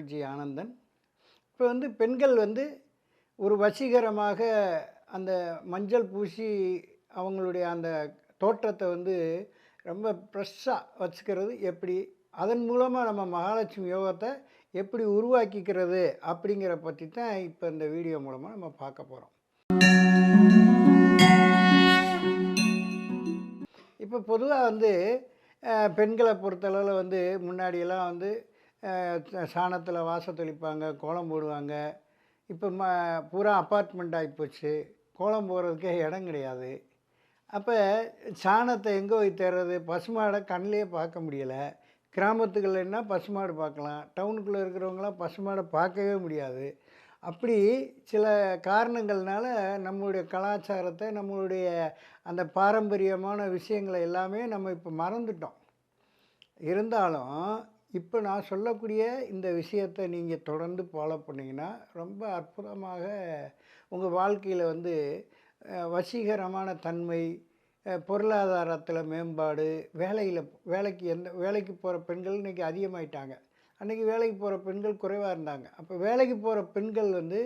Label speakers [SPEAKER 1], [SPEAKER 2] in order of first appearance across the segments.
[SPEAKER 1] குருஜி ஆனந்தன். இப்போ வந்து பெண்கள் வந்து ஒரு வசீகரமாக அந்த மஞ்சள் பூசி அவங்களுடைய அந்த தோற்றத்தை வந்து ரொம்ப ஃப்ரெஷ்ஷாக வச்சுக்கிறது எப்படி? அதன் மூலமாக நம்ம மகாலட்சுமி யோகத்தை எப்படி உருவாக்கிக்கிறது அப்படிங்கிற பற்றி தான் இப்போ இந்த வீடியோ மூலமாக நம்ம பார்க்க போகிறோம் இப்போ பொதுவாக வந்து பெண்களை பொறுத்தளவில் வந்து முன்னாடியெல்லாம் வந்து சாணத்தில் வாசல் தெளிப்பாங்க கோலம் போடுவாங்க. இப்போ ம பூரா அப்பார்ட்மெண்ட் ஆகிப்போச்சு கோலம் போடுறதுக்கே இடம் கிடையாது. அப்போ சாணத்தை எங்கே போய் தேடுறது பசுமாடை கண்ணிலே பார்க்க முடியலை. கிராமத்துக்கள்னா பசுமாடு பார்க்கலாம். டவுனுக்குள்ளே இருக்கிறவங்களாம் பசுமாடை பார்க்கவே முடியாது. அப்படி சில காரணங்கள்னால நம்மளுடைய கலாச்சாரத்தை நம்மளுடைய அந்த பாரம்பரியமான விஷயங்களை எல்லாமே நம்ம இப்போ மறந்துட்டோம். இருந்தாலும் இப்போ நான் சொல்லக்கூடிய இந்த விஷயத்தை நீங்கள் தொடர்ந்து ஃபாலோ பண்ணிங்கன்னா ரொம்ப அற்புதமாக உங்கள் வாழ்க்கையில் வந்து வசீகரமான தன்மை பொருளாதாரத்தில் மேம்பாடு வேலையில் வேலைக்கு எந்த வேலைக்கு போகிற பெண்கள் இன்றைக்கி அதிகமாயிட்டாங்க. அன்றைக்கி வேலைக்கு போகிற பெண்கள் குறைவாக இருந்தாங்க. அப்போ வேலைக்கு போகிற பெண்கள் வந்து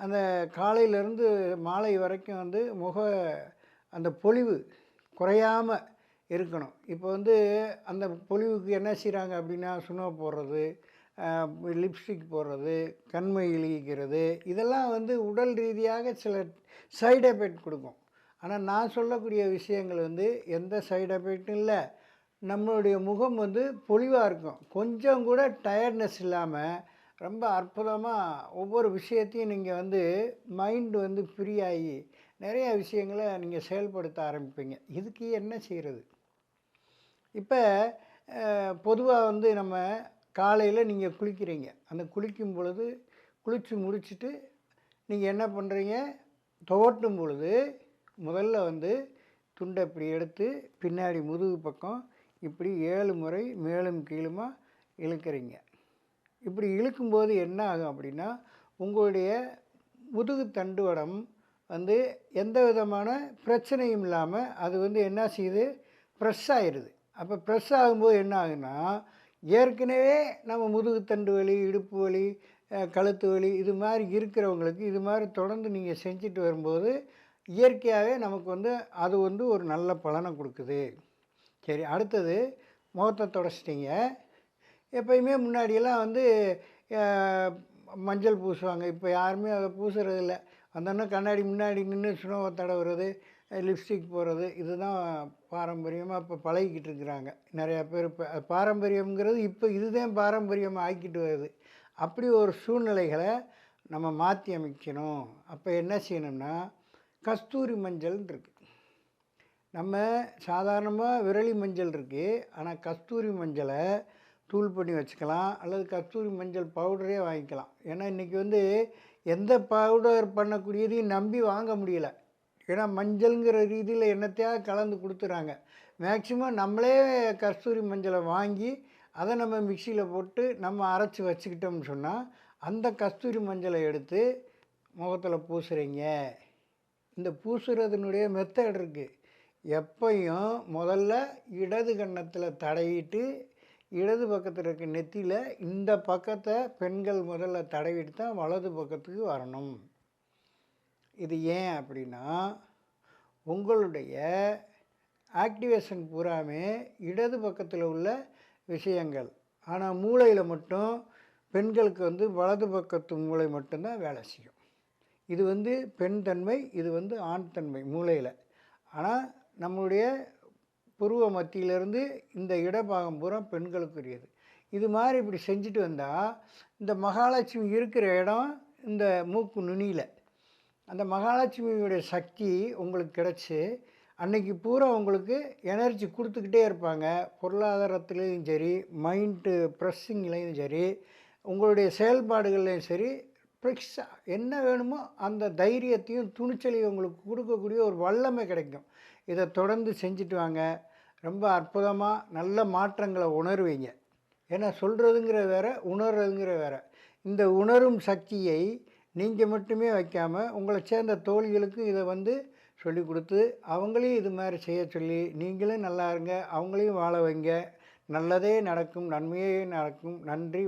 [SPEAKER 1] அந்த காலையிலேருந்து மாலை வரைக்கும் வந்து முக அந்த பொலிவு குறையாமல் இருக்கணும். இப்போ வந்து அந்த பொலிவுக்கு என்ன செய்கிறாங்க அப்படின்னா சுனோ போடுறது லிப்ஸ்டிக் போடுறது கண்மை இழிக்கிறது இதெல்லாம் வந்து உடல் ரீதியாக சில சைடு எஃபெக்ட் கொடுக்கும். ஆனால் நான் சொல்லக்கூடிய விஷயங்கள் வந்து எந்த சைடு எஃபெக்ட்டும் இல்லை. நம்மளுடைய முகம் வந்து பொலிவாக இருக்கும். கொஞ்சம் கூட டயர்ட்னஸ் இல்லாமல் ரொம்ப அற்புதமாக ஒவ்வொரு விஷயத்தையும் நீங்கள் வந்து மைண்டு வந்து ஃப்ரீ ஆகி நிறைய விஷயங்களை நீங்கள் செயல்படுத்த ஆரம்பிப்பீங்க. இதுக்கு என்ன செய்கிறது இப்போ பொதுவாக வந்து நம்ம காலையில் நீங்கள் குளிக்கிறீங்க. அந்த குளிக்கும் பொழுது குளித்து முடிச்சுட்டு நீங்கள் என்ன பண்ணுறீங்க துவட்டும் பொழுது முதல்ல வந்து துண்டை இப்படி எடுத்து பின்னாடி முதுகு பக்கம் இப்படி ஏழு முறை மேலும் கீழுமா இழுக்கிறீங்க. இப்படி இழுக்கும்போது என்ன ஆகும் அப்படின்னா உங்களுடைய முதுகு தண்டுவடம் வந்து எந்த விதமான பிரச்சனையும் இல்லாமல் அது வந்து என்ன செய்யுது? ஃப்ரெஷ் ஆயிடுது அப்போ ப்ரெஸ் ஆகும்போது என்ன ஆகுன்னா ஏற்கனவே நம்ம முதுகுத்தண்டு வலி இடுப்பு வலி கழுத்து வலி இது மாதிரி இருக்கிறவங்களுக்கு இது மாதிரி தொடர்ந்து நீங்கள் செஞ்சுட்டு வரும்போது இயற்கையாகவே நமக்கு வந்து அது வந்து ஒரு நல்ல பலனை கொடுக்குது. சரி அடுத்தது முகத்தை தொடச்சிட்டிங்க. எப்பயுமே முன்னாடியெல்லாம் வந்து மஞ்சள் பூசுவாங்க. இப்போ யாருமே அதை பூசுறதில்ல. அண்ணன் கண்ணாடி முன்னாடி நின்று சுனோவை தடவுறது லிப்ஸ்டிக் போடுறது இதுதான் பாரம்பரியமாக இப்போ பழகிக்கிட்டு இருக்கிறாங்க. நிறையா பேர் இப்போ பாரம்பரியம்ங்கிறது இப்போ இதுதான் பாரம்பரியமாக ஆக்கிட்டு வருது. அப்படி ஒரு சூழ்நிலைகளை நம்ம மாற்றி அமைக்கணும். அப்போ என்ன செய்யணும்னா கஸ்தூரி மஞ்சள்னு இருக்குது நம்ம சாதாரணமாக விரலி மஞ்சள் இருக்குது ஆனால் கஸ்தூரி மஞ்சளை தூள் பண்ணி வச்சுக்கலாம். அல்லது கஸ்தூரி மஞ்சள் பவுடரே வாங்கிக்கலாம். ஏன்னா இன்றைக்கி வந்து எந்த பவுடர் பண்ணக்கூடியதையும் நம்பி வாங்க முடியல. ஏன்னா மஞ்சள்ங்கிற ரீதியில் என்னத்தையாவது கலந்து கொடுத்துறாங்க. மேக்சிமம் நம்மளே கஸ்தூரி மஞ்சளை வாங்கி அதை நம்ம மிக்சியில் போட்டு நம்ம அரைச்சி வச்சுக்கிட்டோம்னு சொன்னால் அந்த கஸ்தூரி மஞ்சளை எடுத்து முகத்தில் பூசுகிறீங்க இந்த பூசுறதுனுடைய மெத்தட் இருக்குது எப்பையும் முதல்ல இடது கன்னத்தில் தடையிட்டு இடது பக்கத்தில் இருக்க நெத்தியில் இந்த பக்கத்தை பெண்கள் முதல்ல தடவிட்டு தான் வலது பக்கத்துக்கு வரணும். இது ஏன் அப்படின்னா உங்களுடைய ஆக்டிவேஷன் பூராமே இடது பக்கத்தில் உள்ள விஷயங்கள். ஆனால் மூளையில் மட்டும் பெண்களுக்கு வந்து வலது பக்கத்து மூளை மட்டும்தான் வேலை செய்யும். இது வந்து பெண் தன்மை இது வந்து ஆண் தன்மை மூளையில். ஆனால் நம்மளுடைய புருவ மத்தியிலிருந்து இந்த இடபாகம் பூரா பெண்களுக்குரியது. இது மாதிரி இப்படி செஞ்சுட்டு வந்தால் இந்த மகாலட்சுமி இருக்கிற இடம் இந்த மூக்கு நுனியில். அந்த மகாலட்சுமியுடைய சக்தி உங்களுக்கு கிடச்சி அன்னைக்கு பூரா உங்களுக்கு எனர்ஜி கொடுத்துக்கிட்டே இருப்பாங்க. பொருளாதாரத்துலேயும் சரி மைண்டு ப்ரெஸ்ஸிங்லேயும் சரி உங்களுடைய செயல்பாடுகள்லையும் சரி ஃப்ரெஷ்ஷாக என்ன வேணுமோ அந்த தைரியத்தையும் துணிச்சலையும் உங்களுக்கு கொடுக்கக்கூடிய ஒரு வல்லமை கிடைக்கும். இதை தொடர்ந்து செஞ்சுட்டு வாங்க. ரொம்ப அற்புதமாக நல்ல மாற்றங்களை உணர்வீங்க. ஏன்னா சொல்கிறதுங்கிற வேற உணர்றதுங்கிற வேற. இந்த உணரும் சக்தியை நீங்கள் மட்டுமே வைக்காமல் உங்களை சேர்ந்த தோழிகளுக்கு இதை வந்து சொல்லி கொடுத்து அவங்களையும் இது மாதிரி செய்ய சொல்லி நீங்களும் நல்லா இருங்க அவங்களையும் வாழ வைங்க. நல்லதே நடக்கும் நன்மையே நடக்கும். நன்றி